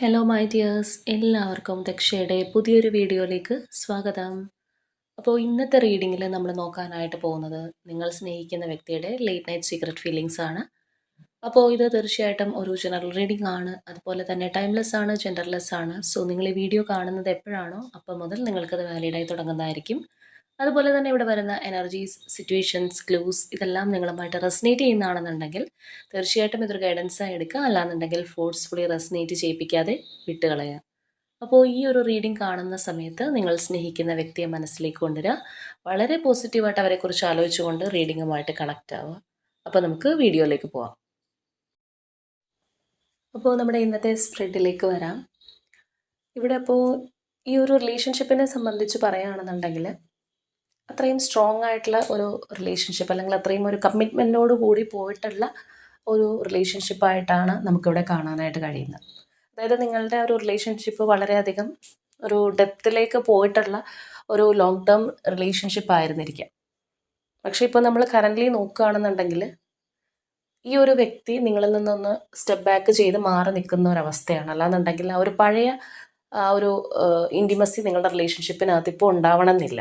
Hello my dears എല്ലാവർക്കും ദക്ഷയുടെ പുതിയൊരു വീഡിയോയിലേക്ക് സ്വാഗതം. അപ്പോൾ ഇന്നത്തെ റീഡിങ്ങിൽ നമ്മൾ നോക്കാനായിട്ട് പോകുന്നത് നിങ്ങൾ സ്നേഹിക്കുന്ന വ്യക്തിയുടെ ലേറ്റ് നൈറ്റ് സീക്രട്ട് ഫീലിങ്സ് ആണ്. അപ്പോൾ ഇത് തീർച്ചയായിട്ടും ഒരു ജനറൽ റീഡിംഗ് ആണ്. അതുപോലെ തന്നെ ടൈംലെസ് ആണ് ജെൻഡർലെസ് ആണ്. സോ നിങ്ങൾ ഈ വീഡിയോ കാണുന്നത് എപ്പോഴാണോ അപ്പോൾ മുതൽ നിങ്ങൾക്കത് വാലിഡായി തുടങ്ങുന്നതായിരിക്കും. അതുപോലെ തന്നെ ഇവിടെ വരുന്ന എനർജീസ് സിറ്റുവേഷൻസ് ക്ലൂസ് ഇതെല്ലാം നിങ്ങളുമായിട്ട് റെസിനേറ്റ് ചെയ്യുന്നതാണെന്നുണ്ടെങ്കിൽ തീർച്ചയായിട്ടും ഇതൊരു ഗൈഡൻസായി എടുക്കുക. അല്ലാന്നുണ്ടെങ്കിൽ ഫോഴ്സ്ഫുള്ളി റെസിനേറ്റ് ചെയ്യിപ്പിക്കാതെ വിട്ടുകളയുക. അപ്പോൾ ഈ ഒരു റീഡിംഗ് കാണുന്ന സമയത്ത് നിങ്ങൾ സ്നേഹിക്കുന്ന വ്യക്തിയെ മനസ്സിലേക്ക് കൊണ്ടുവരിക. വളരെ പോസിറ്റീവായിട്ട് അവരെക്കുറിച്ച് ആലോചിച്ചുകൊണ്ട് റീഡിങ്ങുമായിട്ട് കണക്റ്റ് ആവുക. അപ്പോൾ നമുക്ക് വീഡിയോയിലേക്ക് പോവാം. അപ്പോൾ നമ്മുടെ ഇന്നത്തെ സ്പ്രെഡിലേക്ക് വരാം. ഇവിടെ അപ്പോൾ ഈ ഒരു റിലേഷൻഷിപ്പിനെ സംബന്ധിച്ച് പറയുകയാണെന്നുണ്ടെങ്കിൽ അത്രയും സ്ട്രോങ് ആയിട്ടുള്ള ഒരു റിലേഷൻഷിപ്പ് അല്ലെങ്കിൽ അത്രയും ഒരു കമ്മിറ്റ്മെന്റോട് കൂടി പോയിട്ടുള്ള ഒരു റിലേഷൻഷിപ്പായിട്ടാണ് നമുക്കിവിടെ കാണാനായിട്ട് കഴിയുന്നത്. അതായത് നിങ്ങളുടെ ഒരു റിലേഷൻഷിപ്പ് വളരെയധികം ഒരു ഡെപ്തിലേക്ക് പോയിട്ടുള്ള ഒരു ലോങ് ടേം റിലേഷൻഷിപ്പ് ആയിരുന്നിരിക്കാം. പക്ഷേ ഇപ്പോൾ നമ്മൾ കറന്റ്ലി നോക്കുകയാണെന്നുണ്ടെങ്കിൽ ഈ ഒരു വ്യക്തി നിങ്ങളിൽ നിന്നൊന്ന് സ്റ്റെപ്പ് ബാക്ക് ചെയ്ത് മാറി നിൽക്കുന്ന ഒരവസ്ഥയാണ് അല്ലാന്നുണ്ടെങ്കിൽ ആ ഒരു പഴയ ആ ഒരു ഇന്റിമസി നിങ്ങളുടെ റിലേഷൻഷിപ്പിനകത്ത് ഇപ്പോൾ ഉണ്ടാവണമെന്നില്ല.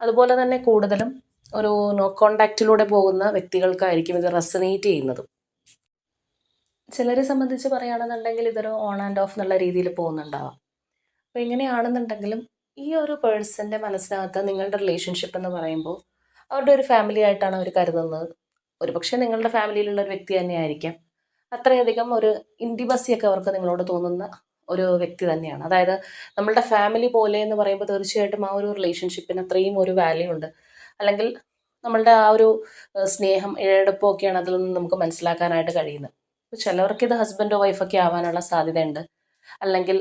അതുപോലെ തന്നെ കൂടുതലും ഒരു നോ കോണ്ടാക്റ്റിലൂടെ പോകുന്ന വ്യക്തികൾക്കായിരിക്കും ഇത് റെസനേറ്റ് ചെയ്യുന്നത്. ചിലരെ സംബന്ധിച്ച് പറയുകയാണെന്നുണ്ടെങ്കിൽ ഇതൊരു ഓൺ ആൻഡ് ഓഫ് എന്നുള്ള രീതിയിൽ പോകുന്നുണ്ടാവാം. അപ്പോൾ എങ്ങനെയാണെന്നുണ്ടെങ്കിലും ഈ ഒരു പേഴ്സന്റെ മനസ്സിനകത്ത് നിങ്ങളുടെ റിലേഷൻഷിപ്പ് എന്ന് പറയുമ്പോൾ അവരുടെ ഒരു ഫാമിലി ആയിട്ടാണ് അവർ കരുതുന്നത്. ഒരുപക്ഷെ നിങ്ങളുടെ ഫാമിലിയിലുള്ള ഒരു വ്യക്തി തന്നെയായിരിക്കാം. അത്രയധികം ഒരു ഇന്റിമസിയൊക്കെ അവർക്ക് നിങ്ങളോട് തോന്നുന്ന ഒരു വ്യക്തി തന്നെയാണ്. അതായത് നമ്മളുടെ ഫാമിലി പോലെ എന്ന് പറയുമ്പോൾ തീർച്ചയായിട്ടും ആ ഒരു റിലേഷൻഷിപ്പിന് അത്രയും ഒരു വാല്യൂ ഉണ്ട്. അല്ലെങ്കിൽ നമ്മളുടെ ആ ഒരു സ്നേഹം ഇഴയെടുപ്പമൊക്കെയാണ് അതിൽ നിന്ന് നമുക്ക് മനസ്സിലാക്കാനായിട്ട് കഴിയുന്നത്. അപ്പോൾ ചിലവർക്ക് ഇത് ഹസ്ബൻഡോ വൈഫൊക്കെ ആവാനുള്ള സാധ്യതയുണ്ട്. അല്ലെങ്കിൽ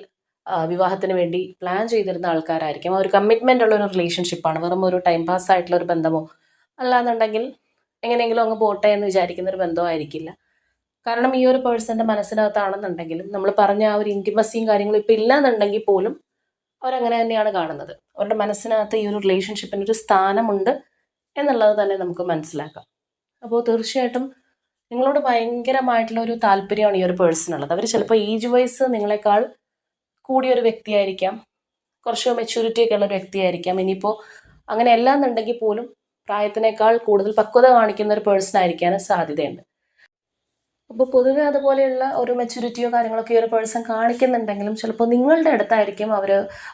വിവാഹത്തിന് വേണ്ടി പ്ലാൻ ചെയ്തിരുന്ന ആൾക്കാരായിരിക്കും. ആ ഒരു കമ്മിറ്റ്മെന്റ് ഉള്ള ഒരു റിലേഷൻഷിപ്പാണ് വെറും ഒരു ടൈം പാസ് ആയിട്ടുള്ള ഒരു ബന്ധമോ അല്ലാന്നുണ്ടെങ്കിൽ എങ്ങനെയെങ്കിലും അങ്ങ് പോട്ടെ എന്ന് വിചാരിക്കുന്ന ഒരു ബന്ധമായിരിക്കില്ല കാരണം ഈ ഒരു പേഴ്സന്റെ മനസ്സിനകത്താണെന്നുണ്ടെങ്കിലും നമ്മൾ പറഞ്ഞ ആ ഒരു ഇന്റിമസിയും കാര്യങ്ങളും ഇപ്പം ഇല്ലാന്നുണ്ടെങ്കിൽ പോലും അവരങ്ങനെ തന്നെയാണ് കാണുന്നത്. അവരുടെ മനസ്സിനകത്ത് ഈ ഒരു റിലേഷൻഷിപ്പിന് ഒരു സ്ഥാനമുണ്ട് എന്നുള്ളത് തന്നെ നമുക്ക് മനസ്സിലാക്കാം. അപ്പോൾ തീർച്ചയായിട്ടും നിങ്ങളോട് ഭയങ്കരമായിട്ടുള്ള ഒരു താല്പര്യമാണ് ഈ ഒരു പേഴ്സണുള്ളത്. അവർ ചിലപ്പോൾ ഏജ് വൈസ് നിങ്ങളെക്കാൾ കൂടിയൊരു വ്യക്തിയായിരിക്കാം കുറച്ച് മെച്യൂരിറ്റി ഒക്കെ ഉള്ള ഒരു വ്യക്തിയായിരിക്കാം. ഇനിയിപ്പോൾ അങ്ങനെ അല്ല എന്നുണ്ടെങ്കിൽ പോലും പ്രായത്തിനേക്കാൾ കൂടുതൽ പക്വത കാണിക്കുന്ന ഒരു പേഴ്സൺ ആയിരിക്കാനും സാധ്യതയുണ്ട്. അപ്പോൾ പൊതുവെ അതുപോലെയുള്ള ഒരു മെച്യൂരിറ്റിയോ കാര്യങ്ങളൊക്കെ ഈ ഒരു പേഴ്സൺ കാണിക്കുന്നുണ്ടെങ്കിലും ചിലപ്പോൾ നിങ്ങളുടെ അടുത്തായിരിക്കും അവർ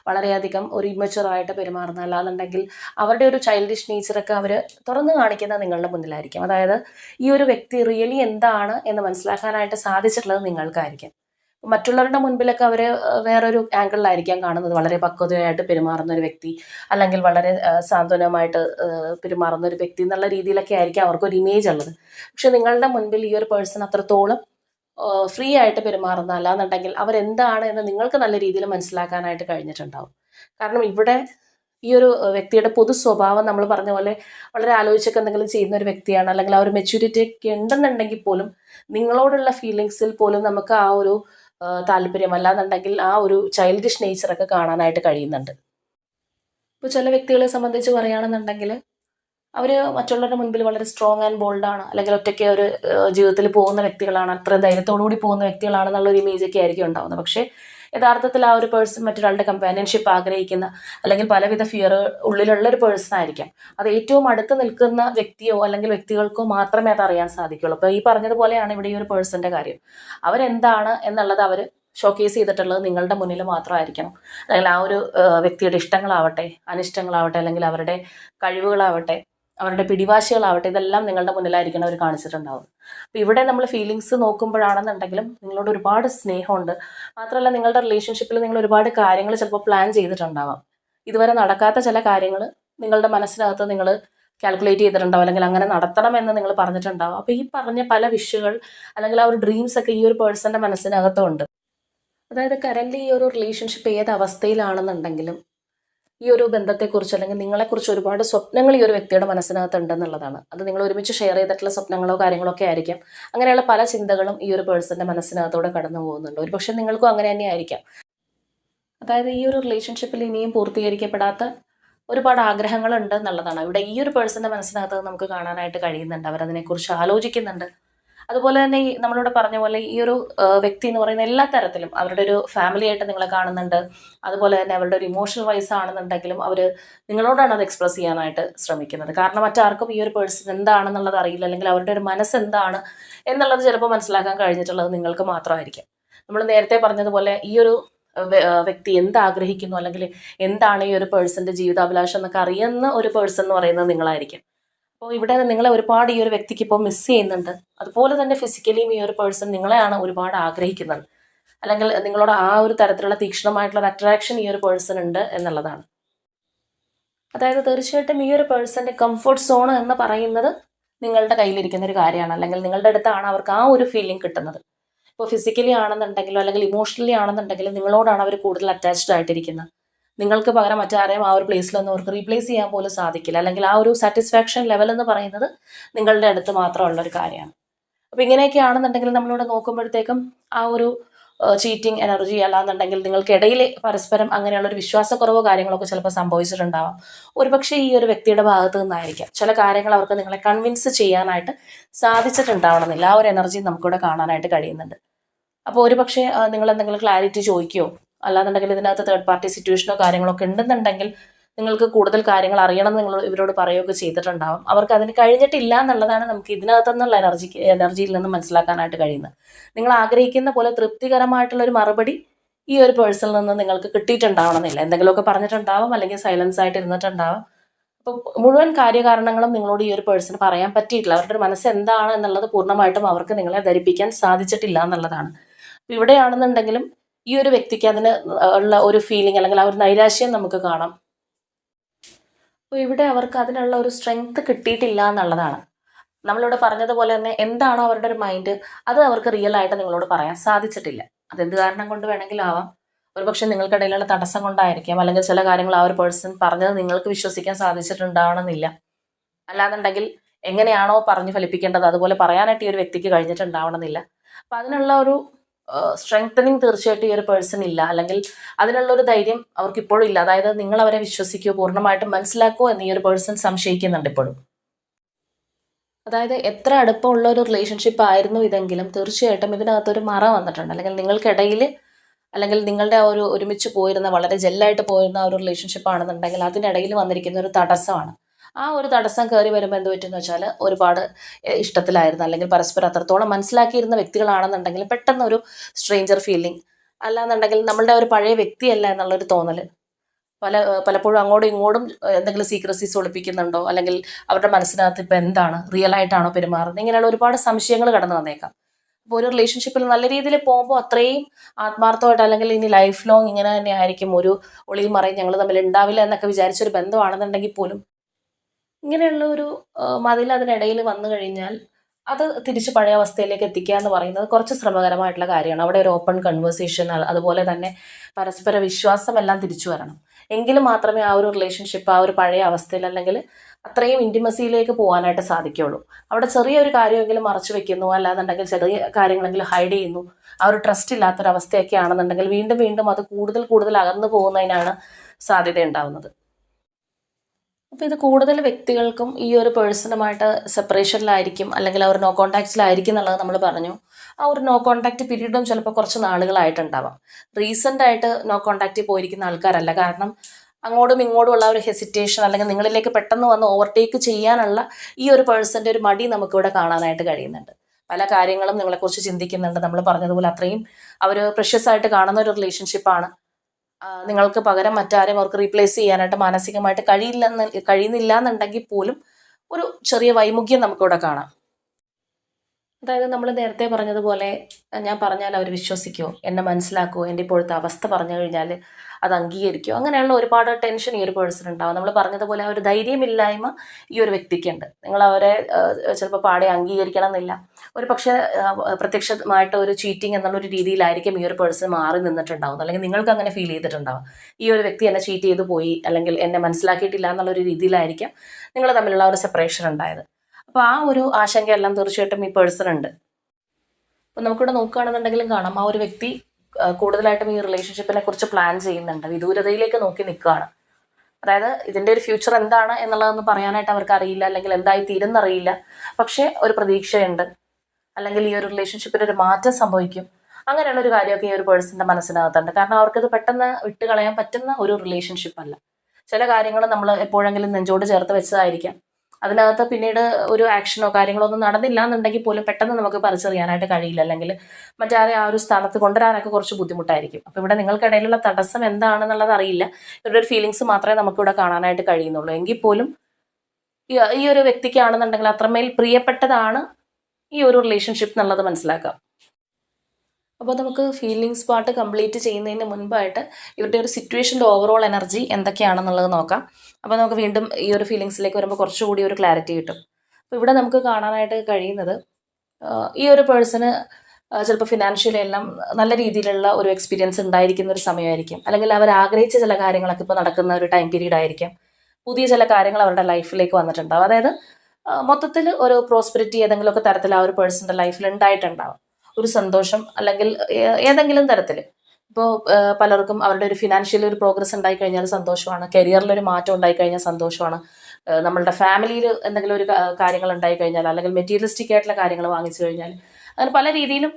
വളരെയധികം ഒരു ഇമ്മച്ചുറായിട്ട് പെരുമാറുന്നത്. അല്ലാന്നുണ്ടെങ്കിൽ അവരുടെ ഒരു ചൈൽഡിഷ് നേച്ചറൊക്കെ അവർ തുറന്നു കാണിക്കുന്നത് നിങ്ങളുടെ മുന്നിലായിരിക്കും. അതായത് ഈ ഒരു വ്യക്തി റിയലി എന്താണ് എന്ന് മനസ്സിലാക്കാനായിട്ട് സാധിച്ചിട്ടുള്ളത് നിങ്ങൾക്കായിരിക്കും. മറ്റുള്ളവരുടെ മുൻപിലൊക്കെ അവർ വേറൊരു ആംഗിളിലായിരിക്കാം കാണുന്നത്. വളരെ പക്വതയായിട്ട് പെരുമാറുന്ന ഒരു വ്യക്തി അല്ലെങ്കിൽ വളരെ സാന്ത്വനമായിട്ട് പെരുമാറുന്ന ഒരു വ്യക്തി എന്നുള്ള രീതിയിലൊക്കെ ആയിരിക്കും അവർക്കൊരു ഇമേജ് ഉള്ളത്. പക്ഷെ നിങ്ങളുടെ മുൻപിൽ ഈ ഒരു പേഴ്സൺ അത്രത്തോളം ഫ്രീ ആയിട്ട് പെരുമാറുന്ന അല്ലാന്നുണ്ടെങ്കിൽ അവരെന്താണ് എന്ന് നിങ്ങൾക്ക് നല്ല രീതിയിൽ മനസ്സിലാക്കാനായിട്ട് കഴിഞ്ഞിട്ടുണ്ടാവും. കാരണം ഇവിടെ ഈ ഒരു വ്യക്തിയുടെ പൊതു സ്വഭാവം നമ്മൾ പറഞ്ഞ പോലെ വളരെ ആലോചിച്ചൊക്കെ എന്തെങ്കിലും ചെയ്യുന്ന ഒരു വ്യക്തിയാണ് അല്ലെങ്കിൽ ആ ഒരു മെച്യൂരിറ്റി ഒക്കെ ഉണ്ടെന്നുണ്ടെങ്കിൽ പോലും നിങ്ങളോടുള്ള ഫീലിങ്സിൽ പോലും നമുക്ക് ആ ഒരു താല്പര്യം എന്നുണ്ടെങ്കിൽ ആ ഒരു ചൈൽഡിഷ് നേച്ചറൊക്കെ കാണാനായിട്ട് കഴിയുന്നുണ്ട്. ഇപ്പോൾ ചില വ്യക്തികളെ സംബന്ധിച്ച് പറയുകയാണെന്നുണ്ടെങ്കിൽ അവർ മറ്റുള്ളവരുടെ മുൻപിൽ വളരെ സ്ട്രോങ് ആൻഡ് ബോൾഡ് ആണ്. അല്ലെങ്കിൽ ഒറ്റയ്ക്ക് ഒരു ജീവിതത്തിൽ പോകുന്ന വ്യക്തികളാണ് അത്ര ധൈര്യത്തോടു കൂടി പോകുന്ന വ്യക്തികളാണെന്നുള്ള ഒരു ഇമേജൊക്കെ ആയിരിക്കും ഉണ്ടാവുന്നത്. പക്ഷേ യഥാർത്ഥത്തിൽ ആ ഒരു പേഴ്സൺ മറ്റൊരാളുടെ കമ്പാനിയൻഷിപ്പ് ആഗ്രഹിക്കുന്ന അല്ലെങ്കിൽ പലവിധ ഫിയർ ഉള്ളിലുള്ള ഒരു പേഴ്സൺ ആയിരിക്കാം. അത് ഏറ്റവും അടുത്ത് നിൽക്കുന്ന വ്യക്തിയോ അല്ലെങ്കിൽ വ്യക്തികൾക്കോ മാത്രമേ അത് അറിയാൻ സാധിക്കുള്ളൂ. അപ്പോൾ ഈ പറഞ്ഞതുപോലെയാണ് ഇവിടെ ഈ ഒരു പേഴ്സന്റെ കാര്യം. അവരെന്താണ് എന്നുള്ളത് അവർ ഷോക്കേസ് ചെയ്തിട്ടുള്ളത് നിങ്ങളുടെ മുന്നിൽ മാത്രമായിരിക്കണം. അല്ലെങ്കിൽ ആ ഒരു വ്യക്തിയുടെ ഇഷ്ടങ്ങളാവട്ടെ അനിഷ്ടങ്ങളാവട്ടെ അല്ലെങ്കിൽ അവരുടെ കഴിവുകളാവട്ടെ അവരുടെ പിടിവാശികളാവട്ടെ ഇതെല്ലാം നിങ്ങളുടെ മുന്നിലായിരിക്കണം അവർ കാണിച്ചിട്ടുണ്ടാവും അപ്പോൾ ഇവിടെ നമ്മൾ ഫീലിങ്സ് നോക്കുമ്പോഴാണെന്നുണ്ടെങ്കിലും നിങ്ങളോട് ഒരുപാട് സ്നേഹമുണ്ട്. മാത്രമല്ല നിങ്ങളുടെ റിലേഷൻഷിപ്പിൽ നിങ്ങൾ ഒരുപാട് കാര്യങ്ങൾ ചിലപ്പോൾ പ്ലാൻ ചെയ്തിട്ടുണ്ടാവാം. ഇതുവരെ നടക്കാത്ത ചില കാര്യങ്ങൾ നിങ്ങളുടെ മനസ്സിനകത്ത് നിങ്ങൾ കാൽക്കുലേറ്റ് ചെയ്തിട്ടുണ്ടാവും. അല്ലെങ്കിൽ അങ്ങനെ നടത്തണമെന്ന് നിങ്ങൾ പറഞ്ഞിട്ടുണ്ടാവും. അപ്പോൾ ഈ പറഞ്ഞ പല വിഷുകൾ അല്ലെങ്കിൽ ആ ഒരു ഡ്രീംസ് ഒക്കെ ഈ ഒരു പേഴ്സന്റെ മനസ്സിനകത്തുണ്ട്. അതായത് കറന്റ് ഈ ഒരു റിലേഷൻഷിപ്പ് ഏത് അവസ്ഥയിലാണെന്നുണ്ടെങ്കിലും ഈ ഒരു ബന്ധത്തെക്കുറിച്ച് അല്ലെങ്കിൽ നിങ്ങളെക്കുറിച്ച് ഒരുപാട് സ്വപ്നങ്ങൾ ഈ ഒരു വ്യക്തിയുടെ മനസ്സിനകത്ത് ഉണ്ടെന്നുള്ളതാണ് അത് നിങ്ങൾ ഒരുമിച്ച് ഷെയർ ചെയ്തിട്ടുള്ള സ്വപ്നങ്ങളോ കാര്യങ്ങളോ ഒക്കെ ആയിരിക്കാം. അങ്ങനെയുള്ള പല ചിന്തകളും ഈ ഒരു പേഴ്സന്റെ മനസ്സിനകത്തോടെ കടന്നു പോകുന്നുണ്ട്. ഒരു പക്ഷേ നിങ്ങൾക്കും അങ്ങനെ തന്നെ ആയിരിക്കാം. അതായത് ഈ ഒരു റിലേഷൻഷിപ്പിൽ ഇനിയും പൂർത്തീകരിക്കപ്പെടാത്ത ഒരുപാട് ആഗ്രഹങ്ങളുണ്ട് എന്നുള്ളതാണ്. ഇവിടെ ഈ ഒരു പേഴ്സന്റെ മനസ്സിനകത്ത് നമുക്ക് കാണാനായിട്ട് കഴിയുന്നുണ്ട്. അവരതിനെക്കുറിച്ച് ആലോചിക്കുന്നുണ്ട്. അതുപോലെ തന്നെ ഈ നമ്മളിവിടെ പറഞ്ഞ പോലെ ഈ ഒരു വ്യക്തി എന്ന് പറയുന്ന എല്ലാ തരത്തിലും അവരുടെ ഒരു ഫാമിലി ആയിട്ട് നിങ്ങളെ കാണുന്നുണ്ട്. അതുപോലെ തന്നെ അവരുടെ ഒരു ഇമോഷണൽ വൈസ് ആണെന്നുണ്ടെങ്കിലും അവർ നിങ്ങളോടാണ് അത് എക്സ്പ്രസ് ചെയ്യാനായിട്ട് ശ്രമിക്കുന്നത്. കാരണം മറ്റാർക്കും ഈ ഒരു പേഴ്സൺ എന്താണെന്നുള്ളത് അറിയില്ല. അല്ലെങ്കിൽ അവരുടെ ഒരു മനസ്സ് എന്താണ് എന്നുള്ളത് ചിലപ്പോൾ മനസ്സിലാക്കാൻ കഴിഞ്ഞിട്ടുള്ളത് നിങ്ങൾക്ക് മാത്രമായിരിക്കും. നമ്മൾ നേരത്തെ പറഞ്ഞതുപോലെ ഈ ഒരു വ്യക്തി എന്താഗ്രഹിക്കുന്നു? അല്ലെങ്കിൽ എന്താണ് ഈ ഒരു പേഴ്സന്റെ ജീവിതാഭിലാഷം എന്നൊക്കെ അറിയുന്ന ഒരു പേഴ്സൺ എന്ന് പറയുന്നത് നിങ്ങളായിരിക്കും. അപ്പോൾ ഇവിടെ നിങ്ങളെ ഒരുപാട് ഈ ഒരു വ്യക്തിക്ക് ഇപ്പോൾ മിസ് ചെയ്യുന്നുണ്ട്. അതുപോലെ തന്നെ ഫിസിക്കലിയും ഈ ഒരു പേഴ്സൺ നിങ്ങളെയാണ് ഒരുപാട് ആഗ്രഹിക്കുന്നത്. അല്ലെങ്കിൽ നിങ്ങളോട് ആ ഒരു തരത്തിലുള്ള തീക്ഷ്ണമായിട്ടുള്ള ഒരു അട്രാക്ഷൻ ഈ ഒരു പേഴ്സൺ ഉണ്ട് എന്നുള്ളതാണ്. അതായത് തീർച്ചയായിട്ടും ഈ ഒരു പേഴ്സന്റെ കംഫർട്ട് സോൺ എന്ന് പറയുന്നത് നിങ്ങളുടെ കയ്യിലിരിക്കുന്ന ഒരു കാര്യമാണ്. അല്ലെങ്കിൽ നിങ്ങളുടെ അടുത്താണ് അവർക്ക് ആ ഒരു ഫീലിംഗ് കിട്ടുന്നത്. ഇപ്പോൾ ഫിസിക്കലി ആണെന്നുണ്ടെങ്കിലും അല്ലെങ്കിൽ ഇമോഷണലി ആണെന്നുണ്ടെങ്കിലും നിങ്ങളോടാണ് അവർ കൂടുതൽ അറ്റാച്ച്ഡ് ആയിട്ടിരിക്കുന്നത്. നിങ്ങൾക്ക് പകരം മറ്റാരെയും ആ ഒരു പ്ലേസിലൊന്നും അവർക്ക് റീപ്ലേസ് ചെയ്യാൻ പോലും സാധിക്കില്ല. അല്ലെങ്കിൽ ആ ഒരു സാറ്റിസ്ഫാക്ഷൻ ലെവൽ എന്ന് പറയുന്നത് നിങ്ങളുടെ അടുത്ത് മാത്രമുള്ള ഒരു കാര്യമാണ്. അപ്പോൾ ഇങ്ങനെയൊക്കെ ആണെന്നുണ്ടെങ്കിൽ നമ്മളിവിടെ നോക്കുമ്പോഴത്തേക്കും ആ ഒരു ചീറ്റിംഗ് എനർജി അല്ലാന്നുണ്ടെങ്കിൽ നിങ്ങൾക്കിടയിൽ പരസ്പരം അങ്ങനെയുള്ള ഒരു വിശ്വാസക്കുറവോ കാര്യങ്ങളൊക്കെ ചിലപ്പോൾ സംഭവിച്ചിട്ടുണ്ടാവാം. ഒരുപക്ഷെ ഈ ഒരു വ്യക്തിയുടെ ഭാഗത്തു നിന്നായിരിക്കാം. ചില കാര്യങ്ങൾ അവർക്ക് നിങ്ങളെ കൺവിൻസ് ചെയ്യാനായിട്ട് സാധിച്ചിട്ടുണ്ടാവണമെന്നില്ല. ആ ഒരു എനർജി നമുക്കിവിടെ കാണാനായിട്ട് കഴിയുന്നുണ്ട്. അപ്പോൾ ഒരുപക്ഷെ നിങ്ങൾ എന്തെങ്കിലും ക്ലാരിറ്റി ചോദിക്കുകയോ അല്ലാന്നുണ്ടെങ്കിൽ ഇതിനകത്ത് തേർഡ് പാർട്ടി സിറ്റുവേഷനോ കാര്യങ്ങളോ ഒക്കെ ഉണ്ടെന്നുണ്ടെങ്കിൽ നിങ്ങൾക്ക് കൂടുതൽ കാര്യങ്ങൾ അറിയണം എന്ന് നിങ്ങൾ ഇവരോട് പറയുകയൊക്കെ ചെയ്തിട്ടുണ്ടാവും. അവർക്ക് അതിന് കഴിഞ്ഞിട്ടില്ല എന്നുള്ളതാണ് നമുക്ക് ഇതിനകത്തുനിന്നുള്ള എനർജി എനർജിയിൽ നിന്ന് മനസ്സിലാക്കാനായിട്ട് കഴിയുന്നത്. നിങ്ങൾ ആഗ്രഹിക്കുന്ന പോലെ തൃപ്തികരമായിട്ടുള്ള ഒരു മറുപടി ഈ ഒരു പേഴ്സണിൽ നിന്ന് നിങ്ങൾക്ക് കിട്ടിയിട്ടുണ്ടാവണമെന്നില്ല. എന്തെങ്കിലുമൊക്കെ പറഞ്ഞിട്ടുണ്ടാവും അല്ലെങ്കിൽ സൈലൻസ് ആയിട്ട് ഇരുന്നിട്ടുണ്ടാവും. അപ്പോൾ മുഴുവൻ കാര്യകാരണങ്ങളും നിങ്ങളോട് ഈ ഒരു പേഴ്സൺ പറയാൻ പറ്റിയിട്ടില്ല. അവരുടെ മനസ്സ് എന്താണ് എന്നുള്ളത് പൂർണമായിട്ടും അവർക്ക് നിങ്ങളെ ധരിപ്പിക്കാൻ സാധിച്ചിട്ടില്ല എന്നുള്ളതാണ്. ഇവിടെയാണെന്നുണ്ടെങ്കിലും ഈ ഒരു വ്യക്തിക്ക് അതിന് ഉള്ള ഒരു ഫീലിംഗ് അല്ലെങ്കിൽ ആ ഒരു നൈരാശ്യം നമുക്ക് കാണാം. അപ്പോൾ ഇവിടെ അവർക്ക് അതിനുള്ള ഒരു സ്ട്രെങ്ത് കിട്ടിയിട്ടില്ല എന്നുള്ളതാണ്. നമ്മളിവിടെ പറഞ്ഞതുപോലെ തന്നെ എന്താണോ അവരുടെ ഒരു മൈൻഡ് അത് അവർക്ക് റിയൽ ആയിട്ട് നിങ്ങളോട് പറയാൻ സാധിച്ചിട്ടില്ല. അതെന്ത് കാരണം കൊണ്ട് വേണമെങ്കിലും ആവാം ഒരുപക്ഷെ നിങ്ങൾക്കിടയിലുള്ള തടസ്സം കൊണ്ടായിരിക്കാം. അല്ലെങ്കിൽ ചില കാര്യങ്ങൾ ആ ഒരു പേഴ്സൺ പറഞ്ഞത് നിങ്ങൾക്ക് വിശ്വസിക്കാൻ സാധിച്ചിട്ടുണ്ടാവണമെന്നില്ല. അല്ലാന്നുണ്ടെങ്കിൽ എങ്ങനെയാണോ പറഞ്ഞ് ഫലിപ്പിക്കേണ്ടത്. അതുപോലെ പറയാനായിട്ട് ഈ ഒരു വ്യക്തിക്ക് കഴിഞ്ഞിട്ടുണ്ടാവണമെന്നില്ല. അപ്പം അതിനുള്ള ഒരു സ്ട്രെങ്തനിങ് തീർച്ചയായിട്ടും ഈ ഒരു പേഴ്സൺ ഇല്ല. അല്ലെങ്കിൽ അതിനുള്ള ഒരു ധൈര്യം അവർക്ക് ഇപ്പോഴും ഇല്ല. അതായത് നിങ്ങൾ അവരെ വിശ്വസിക്കുകയോ പൂർണമായിട്ടും മനസ്സിലാക്കുമോ എന്ന് ഈ ഒരു പേഴ്സൺ സംശയിക്കുന്നുണ്ട് ഇപ്പോഴും. അതായത് എത്ര അടുപ്പമുള്ള ഒരു റിലേഷൻഷിപ്പ് ആയിരുന്നു ഇതെങ്കിലും തീർച്ചയായിട്ടും ഇതിനകത്തൊരു മറ വന്നിട്ടുണ്ട്. അല്ലെങ്കിൽ നിങ്ങൾക്കിടയിൽ അല്ലെങ്കിൽ നിങ്ങളുടെ ഒരു ഒരുമിച്ച് പോയിരുന്ന വളരെ ജെല്ലായിട്ട് പോയിരുന്ന ഒരു റിലേഷൻഷിപ്പ് ആണെന്നുണ്ടെങ്കിൽ അതിനിടയിൽ വന്നിരിക്കുന്ന ഒരു തടസ്സമാണ്. ആ ഒരു തടസ്സം കയറി വരുമ്പോൾ എന്ത് പറ്റുമെന്ന് വെച്ചാൽ ഒരുപാട് ഇഷ്ടത്തിലായിരുന്നു. അല്ലെങ്കിൽ പരസ്പരം അത്രത്തോളം മനസ്സിലാക്കിയിരുന്ന വ്യക്തികളാണെന്നുണ്ടെങ്കിൽ പെട്ടെന്ന് ഒരു സ്ട്രേഞ്ചർ ഫീലിംഗ് അല്ലാന്നുണ്ടെങ്കിൽ നമ്മളുടെ ഒരു പഴയ വ്യക്തിയല്ല എന്നുള്ളൊരു തോന്നൽ പല പലപ്പോഴും അങ്ങോട്ടും ഇങ്ങോട്ടും എന്തെങ്കിലും സീക്രസീസ് ഒളിപ്പിക്കുന്നുണ്ടോ? അല്ലെങ്കിൽ അവരുടെ മനസ്സിനകത്ത് ഇപ്പം എന്താണ്? റിയൽ ആയിട്ടാണോ പെരുമാറുന്നത്? ഇങ്ങനെയുള്ള ഒരുപാട് സംശയങ്ങൾ കടന്നു വന്നേക്കാം. അപ്പോൾ ഒരു റിലേഷൻഷിപ്പിൽ നല്ല രീതിയിൽ പോകുമ്പോൾ അത്രയും ആത്മാർത്ഥമായിട്ട് അല്ലെങ്കിൽ ഇനി ലൈഫ് ലോങ് ഇങ്ങനെ തന്നെ ആയിരിക്കും. ഒരു ഒളിയും മറയും ഞങ്ങൾ തമ്മിൽ ഉണ്ടാവില്ല എന്നൊക്കെ വിചാരിച്ചൊരു ബന്ധമാണെന്നുണ്ടെങ്കിൽ പോലും ഇങ്ങനെയുള്ള ഒരു മതിൽ അതിനിടയിൽ വന്നു കഴിഞ്ഞാൽ അത് തിരിച്ച് പഴയ അവസ്ഥയിലേക്ക് എത്തിക്കുക എന്ന് പറയുന്നത് കുറച്ച് ശ്രമകരമായിട്ടുള്ള കാര്യമാണ്. അവിടെ ഒരു ഓപ്പൺ കൺവേഴ്സേഷൻ അതുപോലെ തന്നെ പരസ്പര വിശ്വാസം എല്ലാം തിരിച്ചു വരണം. എങ്കിൽ മാത്രമേ ആ ഒരു റിലേഷൻഷിപ്പ് ആ ഒരു പഴയ അവസ്ഥയിൽ അല്ലെങ്കിൽ അത്രയും ഇന്റിമസിയിലേക്ക് പോകാനായിട്ട് സാധിക്കുകയുള്ളൂ. അവിടെ ചെറിയൊരു കാര്യമെങ്കിലും മറച്ചു വെക്കുന്നു അല്ലാന്നുണ്ടെങ്കിൽ ചെറിയ കാര്യങ്ങളെങ്കിലും ഹൈഡ് ചെയ്യുന്നു. ആ ഒരു ട്രസ്റ്റ് ഇല്ലാത്തൊരവസ്ഥയൊക്കെ ആണെന്നുണ്ടെങ്കിൽ വീണ്ടും വീണ്ടും അത് കൂടുതൽ കൂടുതൽ അകന്നു പോകുന്നതിനാണ് സാധ്യത ഉണ്ടാവുന്നത് അപ്പോൾ ഇത് കൂടുതൽ വ്യക്തികൾക്കും ഈ ഒരു പേഴ്സണുമായിട്ട് സെപ്പറേഷനിലായിരിക്കും അല്ലെങ്കിൽ അവർ നോ കോൺടാക്റ്റിലായിരിക്കും എന്നുള്ളത് നമ്മൾ പറഞ്ഞു. ആ ഒരു നോ കോൺടാക്റ്റ് പീരീഡും ചിലപ്പോൾ കുറച്ച് നാളുകളായിട്ടുണ്ടാവാം. റീസെന്റ് ആയിട്ട് നോ കോൺടാക്റ്റിൽ പോയിരിക്കുന്ന ആൾക്കാരല്ല. കാരണം അങ്ങോട്ടും ഇങ്ങോട്ടും ഉള്ള ഒരു ഹെസിറ്റേഷൻ അല്ലെങ്കിൽ നിങ്ങളിലേക്ക് പെട്ടെന്ന് വന്ന് ഓവർടേക്ക് ചെയ്യാനുള്ള ഈ ഒരു പേഴ്സന്റെ ഒരു മടി നമുക്കിവിടെ കാണാനായിട്ട് കഴിയുന്നുണ്ട്. പല കാര്യങ്ങളും നിങ്ങളെക്കുറിച്ച് ചിന്തിക്കുന്നുണ്ട്. നമ്മൾ പറഞ്ഞതുപോലെ അത്രയും അവർ പ്രഷ്യസ് ആയിട്ട് കാണുന്ന ഒരു റിലേഷൻഷിപ്പാണ്. നിങ്ങൾക്ക് പകരം മറ്റാരും അവർക്ക് റീപ്ലേസ് ചെയ്യാനായിട്ട് മാനസികമായിട്ട് കഴിയില്ലെന്ന് കഴിയുന്നില്ല എന്നുണ്ടെങ്കിൽ പോലും ഒരു ചെറിയ വൈമുഖ്യം നമുക്കിവിടെ കാണാം. അതായത് നമ്മൾ നേരത്തെ പറഞ്ഞതുപോലെ ഞാൻ പറഞ്ഞാൽ അവർ വിശ്വസിക്കുമോ എന്നെ മനസ്സിലാക്കുമോ എന്റെ ഇപ്പോഴത്തെ അവസ്ഥ പറഞ്ഞു കഴിഞ്ഞാൽ അത് അംഗീകരിക്കുമോ അങ്ങനെയുള്ള ഒരുപാട് ടെൻഷൻ ഈ ഒരു പേഴ്സൺ ഉണ്ടാവും. നമ്മൾ പറഞ്ഞതുപോലെ ആ ഒരു ധൈര്യമില്ലായ്മ ഈ ഒരു വ്യക്തിക്കുണ്ട്. നിങ്ങൾ അവരെ ചിലപ്പോൾ പാടെ അംഗീകരിക്കണം എന്നില്ല. ഒരു പക്ഷേ പ്രത്യക്ഷമായിട്ട് ഒരു ചീറ്റിംഗ് എന്നുള്ളൊരു രീതിയിലായിരിക്കും ഈ ഒരു പേഴ്സൺ മാറി നിന്നിട്ടുണ്ടാവും അല്ലെങ്കിൽ നിങ്ങൾക്ക് അങ്ങനെ ഫീൽ ചെയ്തിട്ടുണ്ടാവും. ഈ ഒരു വ്യക്തി എന്നെ ചീറ്റ് ചെയ്ത് പോയി അല്ലെങ്കിൽ എന്നെ മനസ്സിലാക്കിയിട്ടില്ല എന്നുള്ളൊരു രീതിയിലായിരിക്കാം നിങ്ങൾ തമ്മിലുള്ള ഒരു സെപ്പറേഷൻ ഉണ്ടായത്. അപ്പോൾ ആ ഒരു ആശങ്കയെല്ലാം തീർച്ചയായിട്ടും ഈ പേഴ്സൺ ഉണ്ട്. അപ്പോൾ നമുക്കിവിടെ നോക്കുകയാണെന്നുണ്ടെങ്കിലും കാണാം ആ ഒരു വ്യക്തി കൂടുതലായിട്ടും ഈ റിലേഷൻഷിപ്പിനെ കുറിച്ച് പ്ലാൻ ചെയ്യുന്നുണ്ട് വിദൂരതയിലേക്ക് നോക്കി നിൽക്കുകയാണ്. അതായത് ഇതിന്റെ ഒരു ഫ്യൂച്ചർ എന്താണ് എന്നുള്ളതൊന്നും പറയാനായിട്ട് അവർക്ക് അറിയില്ല അല്ലെങ്കിൽ എന്തായി തീരുന്നറിയില്ല. പക്ഷേ ഒരു പ്രതീക്ഷയുണ്ട്. അല്ലെങ്കിൽ ഈ ഒരു റിലേഷൻഷിപ്പിൽ ഒരു മാറ്റം സംഭവിക്കും. അങ്ങനെയുള്ള ഒരു കാര്യമൊക്കെ ഈ ഒരു പേഴ്സന്റെ മനസ്സിനകത്തുണ്ട്. കാരണം അവർക്കത് പെട്ടെന്ന് വിട്ട് കളയാൻ പറ്റുന്ന ഒരു റിലേഷൻഷിപ്പ് അല്ല. ചില കാര്യങ്ങൾ നമ്മൾ എപ്പോഴെങ്കിലും നെഞ്ചോട് ചേർത്ത് വെച്ചതായിരിക്കാം. അതിനകത്ത് പിന്നീട് ഒരു ആക്ഷനോ കാര്യങ്ങളോ ഒന്നും നടന്നില്ല എന്നുണ്ടെങ്കിൽ പോലും പെട്ടെന്ന് നമുക്ക് പറിച്ചറിയാനായിട്ട് കഴിയില്ല. അല്ലെങ്കിൽ മറ്റാരെ ആ ഒരു സ്ഥാനത്ത് കൊണ്ടുവരാനൊക്കെ കുറച്ച് ബുദ്ധിമുട്ടായിരിക്കും. അപ്പോൾ ഇവിടെ നിങ്ങൾക്കിടയിലുള്ള തടസ്സം എന്താണെന്നുള്ളത് അറിയില്ല. ഇവരുടെ ഒരു ഫീലിങ്സ് മാത്രമേ നമുക്ക് ഇവിടെ കാണാനായിട്ട് കഴിയുന്നുള്ളൂ. എങ്കിൽ പോലും ഈ ഒരു വ്യക്തിക്കാണെന്നുണ്ടെങ്കിൽ അത്രമേൽ പ്രിയപ്പെട്ടതാണ് ഈ ഒരു റിലേഷൻഷിപ്പ് എന്നുള്ളത് മനസ്സിലാക്കാം. അപ്പോൾ നമുക്ക് ഫീലിങ്സ് പാർട്ട് കംപ്ലീറ്റ് ചെയ്യുന്നതിന് മുൻപായിട്ട് ഇവരുടെ ഒരു സിറ്റുവേഷന്റെ ഓവറോൾ എനർജി എന്തൊക്കെയാണെന്നുള്ളത് നോക്കാം. അപ്പോൾ നമുക്ക് വീണ്ടും ഈ ഒരു ഫീലിങ്സിലേക്ക് വരുമ്പോൾ കുറച്ചുകൂടി ഒരു ക്ലാരിറ്റി കിട്ടും. അപ്പോൾ ഇവിടെ നമുക്ക് കാണാനായിട്ട് കഴിയുന്നത് ഈ ഒരു പേഴ്സണ് ചിലപ്പോൾ ഫിനാൻഷ്യലി എല്ലാം നല്ല രീതിയിലുള്ള ഒരു എക്സ്പീരിയൻസ് ഉണ്ടായിരിക്കുന്ന ഒരു സമയമായിരിക്കും. അല്ലെങ്കിൽ അവർ ആഗ്രഹിച്ച ചില കാര്യങ്ങളൊക്കെ ഇപ്പോൾ നടക്കുന്ന ഒരു ടൈം പീരീഡ് ആയിരിക്കും. പുതിയ ചില കാര്യങ്ങൾ അവരുടെ ലൈഫിലേക്ക് വന്നിട്ടുണ്ടാവും. അതായത് മൊത്തത്തിൽ ഒരു പ്രോസ്പെരിറ്റി ഏതെങ്കിലുമൊക്കെ തരത്തിൽ ആ ഒരു പേഴ്സന്റെ ലൈഫിൽ ഉണ്ടായിട്ടുണ്ടാവും. ഒരു സന്തോഷം അല്ലെങ്കിൽ ഏതെങ്കിലും തരത്തിൽ ഇപ്പോൾ പലർക്കും അവരുടെ ഒരു ഫിനാൻഷ്യൽ ഒരു പ്രോഗ്രസ് ഉണ്ടായി കഴിഞ്ഞാൽ സന്തോഷമാണ്. കരിയറിൽ ഒരു മാറ്റം ഉണ്ടായി കഴിഞ്ഞാൽ സന്തോഷമാണ്. നമ്മളുടെ ഫാമിലിയിൽ എന്തെങ്കിലും ഒരു കാര്യങ്ങൾ ഉണ്ടായി കഴിഞ്ഞാൽ അല്ലെങ്കിൽ മെറ്റീരിയലിസ്റ്റിക് ആയിട്ടുള്ള കാര്യങ്ങൾ വാങ്ങിച്ചു കഴിഞ്ഞാൽ അങ്ങനെ പല രീതിയിലും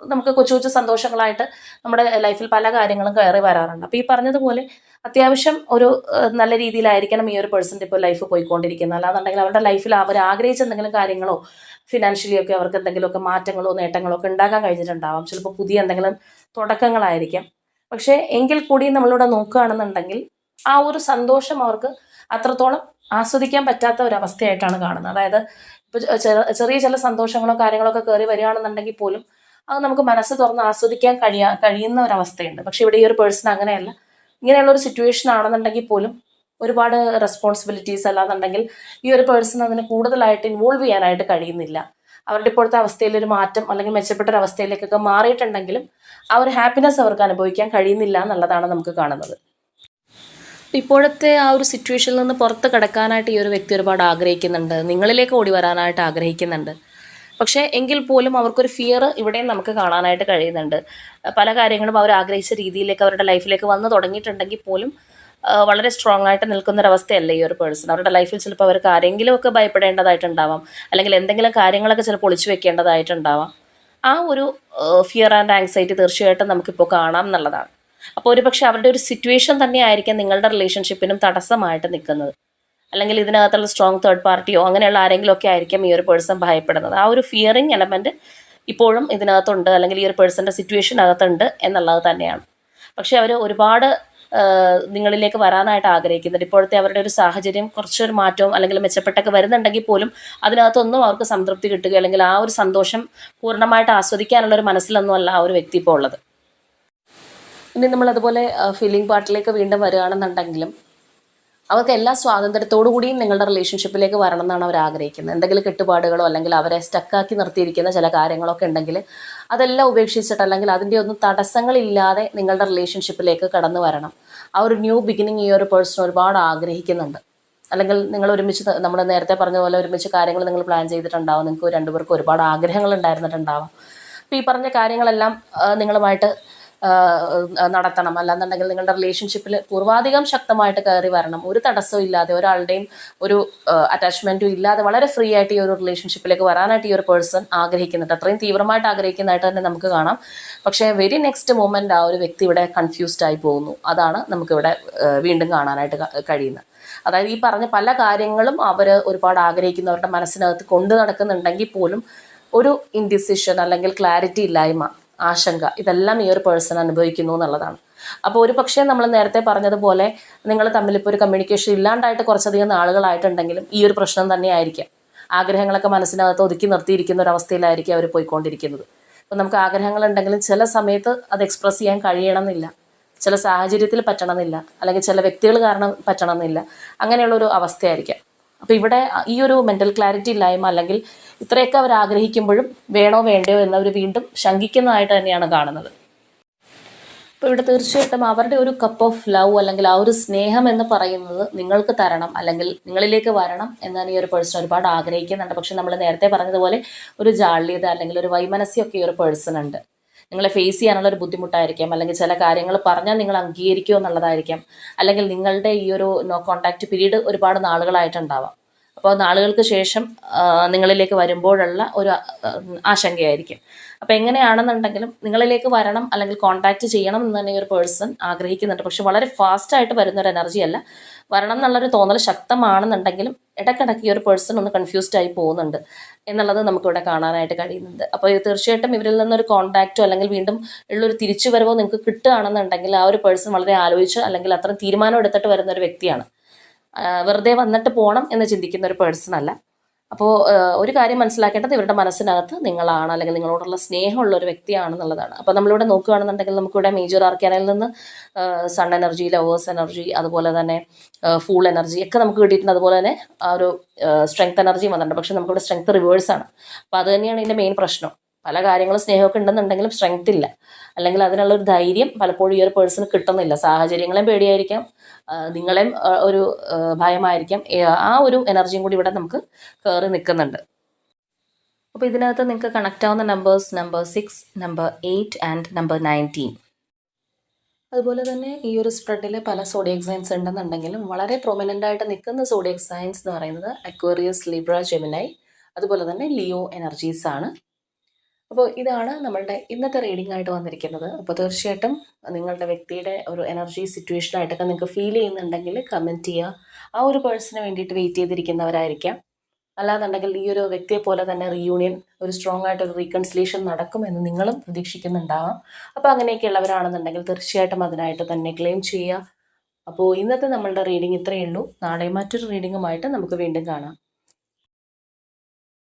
നമുക്ക് കൊച്ചു കൊച്ചു സന്തോഷങ്ങളായിട്ട് നമ്മുടെ ലൈഫിൽ പല കാര്യങ്ങളും കയറി വരാറുണ്ട്. അപ്പോൾ ഈ പറഞ്ഞതുപോലെ അത്യാവശ്യം ഒരു നല്ല രീതിയിലായിരിക്കണം ഈ ഒരു പേഴ്സന്റെ ഇപ്പോൾ ലൈഫ് പോയിക്കൊണ്ടിരിക്കുന്നത്. അല്ലാന്നുണ്ടെങ്കിൽ അവരുടെ ലൈഫിൽ അവർ ആഗ്രഹിച്ച എന്തെങ്കിലും കാര്യങ്ങളോ ഫിനാൻഷ്യലി ഒക്കെ അവർക്ക് എന്തെങ്കിലുമൊക്കെ മാറ്റങ്ങളോ നേട്ടങ്ങളോ ഒക്കെ ഉണ്ടാക്കാൻ കഴിഞ്ഞിട്ടുണ്ടാവാം. ചിലപ്പോൾ പുതിയ എന്തെങ്കിലും തുടക്കങ്ങളായിരിക്കാം. പക്ഷേ എങ്കിൽ കൂടി നമ്മളിവിടെ നോക്കുകയാണെന്നുണ്ടെങ്കിൽ ആ ഒരു സന്തോഷം അവർക്ക് അത്രത്തോളം ആസ്വദിക്കാൻ പറ്റാത്ത ഒരു അവസ്ഥയായിട്ടാണ് കാണുന്നത്. അതായത് ഇപ്പോൾ ചെറിയ ചില സന്തോഷങ്ങളോ കാര്യങ്ങളോ ഒക്കെ കയറി വരികയാണെന്നുണ്ടെങ്കിൽ പോലും അത് നമുക്ക് മനസ്സ് തുറന്ന് ആസ്വദിക്കാൻ കഴിയാ കഴിയുന്ന ഒരവസ്ഥയുണ്ട് പക്ഷെ ഇവിടെ ഈ ഒരു പേഴ്സൺ അങ്ങനെയല്ല. ഇങ്ങനെയുള്ള ഒരു സിറ്റുവേഷൻ ആണെന്നുണ്ടെങ്കിൽ പോലും ഒരുപാട് റെസ്പോൺസിബിലിറ്റീസ് അല്ലാന്നുണ്ടെങ്കിൽ ഈ ഒരു പേഴ്സൺ അതിന് കൂടുതലായിട്ട് ഇൻവോൾവ് ചെയ്യാനായിട്ട് കഴിയുന്നില്ല. അവരുടെ ഇപ്പോഴത്തെ അവസ്ഥയിൽ ഒരു മാറ്റം അല്ലെങ്കിൽ മെച്ചപ്പെട്ട ഒരു അവസ്ഥയിലേക്കൊക്കെ മാറിയിട്ടുണ്ടെങ്കിലും ആ ഒരു ഹാപ്പിനെസ് അവർക്ക് അനുഭവിക്കാൻ കഴിയുന്നില്ല എന്നുള്ളതാണ് നമുക്ക് കാണുന്നത്. ഇപ്പോഴത്തെ ആ ഒരു സിറ്റുവേഷനിൽ നിന്ന് പുറത്ത് കിടക്കാനായിട്ട് ഈ ഒരു വ്യക്തി ഒരുപാട് ആഗ്രഹിക്കുന്നുണ്ട്. നിങ്ങളിലേക്ക് ഓടി വരാനായിട്ട് ആഗ്രഹിക്കുന്നുണ്ട്. പക്ഷേ എങ്കിൽ പോലും അവർക്കൊരു ഫിയർ ഇവിടെയും നമുക്ക് കാണാനായിട്ട് കഴിയുന്നുണ്ട്. പല കാര്യങ്ങളും അവർ ആഗ്രഹിച്ച രീതിയിലേക്ക് അവരുടെ ലൈഫിലേക്ക് വന്നു തുടങ്ങിയിട്ടുണ്ടെങ്കിൽ പോലും വളരെ സ്ട്രോങ് ആയിട്ട് നിൽക്കുന്ന ഒരു അവസ്ഥയല്ല ഈ ഒരു പേഴ്സൺ അവരുടെ ലൈഫിൽ ചിലപ്പോൾ അവർക്ക് ആരെങ്കിലുമൊക്കെ ഭയപ്പെടേണ്ടതായിട്ടുണ്ടാവാം. അല്ലെങ്കിൽ എന്തെങ്കിലും കാര്യങ്ങളൊക്കെ ചിലപ്പോൾ ഒളിച്ചു വെക്കേണ്ടതായിട്ടുണ്ടാവാം. ആ ഒരു ഫിയർ ആൻഡ് ആങ്സൈറ്റി തീർച്ചയായിട്ടും നമുക്കിപ്പോൾ കാണാം എന്നുള്ളതാണ്. അപ്പോൾ ഒരുപക്ഷെ അവരുടെ ഒരു സിറ്റുവേഷൻ തന്നെ ആയിരിക്കാം നിങ്ങളുടെ റിലേഷൻഷിപ്പിനും തടസ്സമായിട്ട് നിൽക്കുന്നത്. അല്ലെങ്കിൽ ഇതിനകത്തുള്ള സ്ട്രോങ് തേർഡ് പാർട്ടിയോ അങ്ങനെയുള്ള ആരെങ്കിലും ഒക്കെ ആയിരിക്കും ഈ ഒരു പേഴ്സൺ ഭയപ്പെടുന്നത്. ആ ഒരു ഫിയറിങ് എലമെന്റ് ഇപ്പോഴും ഇതിനകത്തുണ്ട്. അല്ലെങ്കിൽ ഈ ഒരു പേഴ്സന്റെ സിറ്റുവേഷനകത്തുണ്ട് എന്നുള്ളത് തന്നെയാണ്. പക്ഷേ അവർ ഒരുപാട് നിങ്ങളിലേക്ക് വരാനായിട്ട് ആഗ്രഹിക്കുന്നുണ്ട്. ഇപ്പോഴത്തെ അവരുടെ ഒരു സാഹചര്യം കുറച്ചൊരു മാറ്റവും അല്ലെങ്കിൽ മെച്ചപ്പെട്ടൊക്കെ വരുന്നുണ്ടെങ്കിൽ പോലും അതിനകത്തൊന്നും അവർക്ക് സംതൃപ്തി കിട്ടുക അല്ലെങ്കിൽ ആ ഒരു സന്തോഷം പൂർണമായിട്ട് ആസ്വദിക്കാനുള്ള ഒരു മനസ്സിലൊന്നും അല്ല ആ ഒരു വ്യക്തി ഇപ്പോൾ ഉള്ളത്. ഇനി നമ്മൾ അതുപോലെ ഫീലിംഗ് പാർട്ടിലേക്ക് വീണ്ടും വരികയാണെന്നുണ്ടെങ്കിലും അവർക്ക് എല്ലാ സ്വാതന്ത്ര്യത്തോടു കൂടിയും നിങ്ങളുടെ റിലേഷൻഷിപ്പിലേക്ക് വരണം എന്നാണ് അവർ ആഗ്രഹിക്കുന്നത്. എന്തെങ്കിലും കെട്ടുപാടുകളോ അല്ലെങ്കിൽ അവരെ സ്റ്റക്കാക്കി നിർത്തിയിരിക്കുന്ന ചില കാര്യങ്ങളൊക്കെ ഉണ്ടെങ്കിൽ അതെല്ലാം ഉപേക്ഷിച്ചിട്ട് അല്ലെങ്കിൽ അതിന്റെ ഒന്നും തടസ്സങ്ങളില്ലാതെ നിങ്ങളുടെ റിലേഷൻഷിപ്പിലേക്ക് കടന്നു വരണം. ആ ഒരു ന്യൂ ബിഗിനിങ് ഈ ഒരു പേഴ്സൺ ഒരുപാട് ആഗ്രഹിക്കുന്നുണ്ട്. അല്ലെങ്കിൽ നിങ്ങൾ ഒരുമിച്ച് നമ്മൾ നേരത്തെ പറഞ്ഞ പോലെ ഒരുമിച്ച് കാര്യങ്ങൾ നിങ്ങൾ പ്ലാൻ ചെയ്തിട്ടുണ്ടാവും. നിങ്ങൾക്ക് രണ്ടുപേർക്കും ഒരുപാട് ആഗ്രഹങ്ങൾ ഉണ്ടായിരുന്നിട്ടുണ്ടാവാം. അപ്പോൾ ഈ പറഞ്ഞ കാര്യങ്ങളെല്ലാം നിങ്ങളുമായിട്ട് നടത്തണം. അല്ലാന്നുണ്ടെങ്കിൽ നിങ്ങളുടെ റിലേഷൻഷിപ്പിൽ പൂർവാധികം ശക്തമായിട്ട് കയറി വരണം. ഒരു തടസ്സവും ഇല്ലാതെ ഒരാളുടെയും ഒരു അറ്റാച്ച്മെന്റും ഇല്ലാതെ വളരെ ഫ്രീ ആയിട്ട് ഈ ഒരു റിലേഷൻഷിപ്പിലേക്ക് വരാനായിട്ട് ഈ ഒരു പേഴ്സൺ ആഗ്രഹിക്കുന്നുണ്ട്. അത്രയും തീവ്രമായിട്ട് ആഗ്രഹിക്കുന്നതായിട്ട് തന്നെ നമുക്ക് കാണാം. പക്ഷേ വെരി നെക്സ്റ്റ് മൂമെന്റ് ആ ഒരു വ്യക്തി ഇവിടെ കൺഫ്യൂസ്ഡ് ആയി പോകുന്നു. അതാണ് നമുക്കിവിടെ വീണ്ടും കാണാനായിട്ട് കഴിയുന്നത്. അതായത് ഈ പറഞ്ഞ പല കാര്യങ്ങളും അവർ ഒരുപാട് ആഗ്രഹിക്കുന്നവരുടെ മനസ്സിനകത്ത് കൊണ്ടു നടക്കുന്നുണ്ടെങ്കിൽ പോലും ഒരു ഇൻഡിസിഷൻ അല്ലെങ്കിൽ ക്ലാരിറ്റി ഇല്ലായ്മ ആശങ്ക. ഇതെല്ലാം ഈ ഒരു പേഴ്സൺ അനുഭവിക്കുന്നു എന്നുള്ളതാണ്. അപ്പോൾ ഒരു പക്ഷേ നമ്മൾ നേരത്തെ പറഞ്ഞതുപോലെ നിങ്ങൾ തമ്മിൽ ഇപ്പോൾ ഒരു കമ്മ്യൂണിക്കേഷൻ ഇല്ലാണ്ടായിട്ട് കുറച്ചധികം നാളുകളായിട്ടുണ്ടെങ്കിലും ഈ ഒരു പ്രശ്നം തന്നെയായിരിക്കാം. ആഗ്രഹങ്ങളൊക്കെ മനസ്സിനകത്ത് ഒതുക്കി നിർത്തിയിരിക്കുന്ന ഒരു അവസ്ഥയിലായിരിക്കും അവർ പോയിക്കൊണ്ടിരിക്കുന്നത്. അപ്പോൾ നമുക്ക് ആഗ്രഹങ്ങളുണ്ടെങ്കിലും ചില സമയത്ത് അത് എക്സ്പ്രസ് ചെയ്യാൻ കഴിയണമെന്നില്ല. ചില സാഹചര്യത്തിൽ പറ്റണമെന്നില്ല. അല്ലെങ്കിൽ ചില വ്യക്തികൾ കാരണം പറ്റണമെന്നില്ല. അങ്ങനെയുള്ള ഒരു അവസ്ഥയായിരിക്കാം. അപ്പോൾ ഇവിടെ ഈ ഒരു മെന്റൽ ക്ലാരിറ്റി ഇല്ലായ്മ അല്ലെങ്കിൽ ഇത്രയൊക്കെ അവർ ആഗ്രഹിക്കുമ്പോഴും വേണോ വേണ്ടയോ എന്നവർ വീണ്ടും ശങ്കിക്കുന്നതായിട്ട് തന്നെയാണ് കാണുന്നത്. അപ്പോൾ ഇവിടെ തീർച്ചയായിട്ടും അവരുടെ ഒരു കപ്പ് ഓഫ് ലവ് അല്ലെങ്കിൽ ആ ഒരു സ്നേഹം എന്ന് പറയുന്നത് നിങ്ങൾക്ക് തരണം അല്ലെങ്കിൽ നിങ്ങളിലേക്ക് വരണം എന്നാണ് ഈ ഒരു പേഴ്സൺ ഒരുപാട് ആഗ്രഹിക്കുന്നുണ്ട്. പക്ഷെ നമ്മൾ നേരത്തെ പറഞ്ഞതുപോലെ ഒരു ജാള്യത അല്ലെങ്കിൽ ഒരു വൈമനസ്യൊക്കെ ഈ ഒരു പേഴ്സൺ ഉണ്ട്. നിങ്ങളെ ഫേസ് ചെയ്യാനുള്ള ഒരു ബുദ്ധിമുട്ടായിരിക്കാം. അല്ലെങ്കിൽ ചില കാര്യങ്ങൾ പറഞ്ഞാൽ നിങ്ങൾ അംഗീകരിക്കുമോ എന്നുള്ളതായിരിക്കാം. അല്ലെങ്കിൽ നിങ്ങളുടെ ഈ ഒരു നോ കോണ്ടാക്ട് പീരീഡ് ഒരുപാട് നാളുകളായിട്ടുണ്ടാവാം. അപ്പോൾ നാളുകൾക്ക് ശേഷം നിങ്ങളിലേക്ക് വരുമ്പോഴുള്ള ഒരു ആശങ്കയായിരിക്കും. അപ്പോൾ എങ്ങനെയാണെന്നുണ്ടെങ്കിലും നിങ്ങളിലേക്ക് വരണം അല്ലെങ്കിൽ കോൺടാക്റ്റ് ചെയ്യണം എന്ന് തന്നെ ഒരു പേഴ്സൺ ആഗ്രഹിക്കുന്നുണ്ട്. പക്ഷെ വളരെ ഫാസ്റ്റായിട്ട് വരുന്ന ഒരു എനർജി അല്ല. വരണം എന്നുള്ളൊരു തോന്നൽ ശക്തമാണെന്നുണ്ടെങ്കിലും ഇടയ്ക്കിടയ്ക്ക് ഈ ഒരു പേഴ്സൺ ഒന്ന് കൺഫ്യൂസ്ഡ് ആയി പോകുന്നുണ്ട് എന്നുള്ളത് നമുക്കിവിടെ കാണാനായിട്ട് കഴിയുന്നുണ്ട്. അപ്പോൾ തീർച്ചയായിട്ടും ഇവരിൽ നിന്നൊരു കോൺടാക്റ്റോ അല്ലെങ്കിൽ വീണ്ടും ഉള്ളൊരു തിരിച്ചു വരവോ നിങ്ങൾക്ക് കിട്ടുകയാണെന്നുണ്ടെങ്കിൽ ആ ഒരു പേഴ്സൺ വളരെ ആലോചിച്ച് അല്ലെങ്കിൽ അത്ര തീരുമാനം എടുത്തിട്ട് വരുന്ന ഒരു വ്യക്തിയാണ്. വെറുതെ വന്നിട്ട് പോകണം എന്ന് ചിന്തിക്കുന്ന ഒരു പേഴ്സൺ അല്ല. അപ്പോൾ ഒരു കാര്യം മനസ്സിലാക്കേണ്ടത് ഇവരുടെ മനസ്സിനകത്ത് നിങ്ങളാണ് അല്ലെങ്കിൽ നിങ്ങളോടുള്ള സ്നേഹമുള്ള ഒരു വ്യക്തിയാണെന്നുള്ളതാണ്. അപ്പോൾ നമ്മളിവിടെ നോക്കുകയാണെന്നുണ്ടെങ്കിൽ നമുക്കിവിടെ മേജർ ആർക്കാനയിൽ നിന്ന് സൺ എനർജി ലവേഴ്സ് എനർജി അതുപോലെ തന്നെ ഫൂൾ എനർജി ഒക്കെ നമുക്ക് കിട്ടിയിട്ടുണ്ട്. അതുപോലെ തന്നെ ആ ഒരു സ്ട്രെങ്ത് എനർജിയും വന്നിട്ടുണ്ട്. പക്ഷെ നമുക്കിവിടെ സ്ട്രെങ്ത് റിവേഴ്സ് ആണ്. അപ്പോൾ അത് തന്നെയാണ് ഇതിന്റെ മെയിൻ പ്രശ്നം. പല കാര്യങ്ങളും സ്നേഹമൊക്കെ ഉണ്ടെന്നുണ്ടെങ്കിലും സ്ട്രെങ്ത് ഇല്ല. അല്ലെങ്കിൽ അതിനുള്ള ഒരു ധൈര്യം പലപ്പോഴും ഈ ഒരു പേഴ്സണ് കിട്ടുന്നില്ല. സാഹചര്യങ്ങളെയും പേടിയായിരിക്കാം. നിങ്ങളെയും ഒരു ഭയമായിരിക്കാം. ആ ഒരു എനർജിയും കൂടി ഇവിടെ നമുക്ക് കയറി നിൽക്കുന്നുണ്ട്. അപ്പോൾ ഇതിനകത്ത് നിങ്ങൾക്ക് കണക്റ്റ് ആവുന്ന numbers number six number eight and number nineteen അതുപോലെ തന്നെ ഈ ഒരു സ്പ്രെഡിൽ പല സോഡിയക് സയൻസ് ഉണ്ടെന്നുണ്ടെങ്കിലും വളരെ പ്രൊമിനന്റ് ആയിട്ട് നിൽക്കുന്ന സോഡിയക് സയൻസ് എന്ന് പറയുന്നത് അക്വേറിയസ് ലിബ്ര ജെമിനൈ അതുപോലെ തന്നെ ലിയോ എനർജീസ് ആണ്. അപ്പോൾ ഇതാണ് നമ്മളുടെ ഇന്നത്തെ റീഡിംഗ് ആയിട്ട് വന്നിരിക്കുന്നത്. അപ്പോൾ തീർച്ചയായിട്ടും നിങ്ങളുടെ വ്യക്തിയുടെ ഒരു എനർജി സിറ്റുവേഷനായിട്ടൊക്കെ നിങ്ങൾക്ക് ഫീൽ ചെയ്യുന്നുണ്ടെങ്കിൽ കമന്റ് ചെയ്യുക. ആ ഒരു പേഴ്സണിന് വേണ്ടിയിട്ട് വെയിറ്റ് ചെയ്തിരിക്കുന്നവരായിരിക്കാം. അല്ലാന്നുണ്ടെങ്കിൽ ഈ ഒരു വ്യക്തിയെ പോലെ തന്നെ റീയൂണിയൻ ഒരു സ്ട്രോങ് ആയിട്ട് ഒരു റീകൺസിലേഷൻ നടക്കുമെന്ന് നിങ്ങളും പ്രതീക്ഷിക്കുന്നുണ്ടാവാം. അപ്പോൾ അങ്ങനെയൊക്കെയുള്ളവരാണെന്നുണ്ടെങ്കിൽ തീർച്ചയായിട്ടും അതിനായിട്ട് തന്നെ ക്ലെയിം ചെയ്യുക. അപ്പോൾ ഇന്നത്തെ നമ്മളുടെ റീഡിംഗ് ഇത്രയേ ഉള്ളൂ. നാളെ മറ്റൊരു റീഡിങ്ങുമായിട്ട് നമുക്ക് വീണ്ടും കാണാം.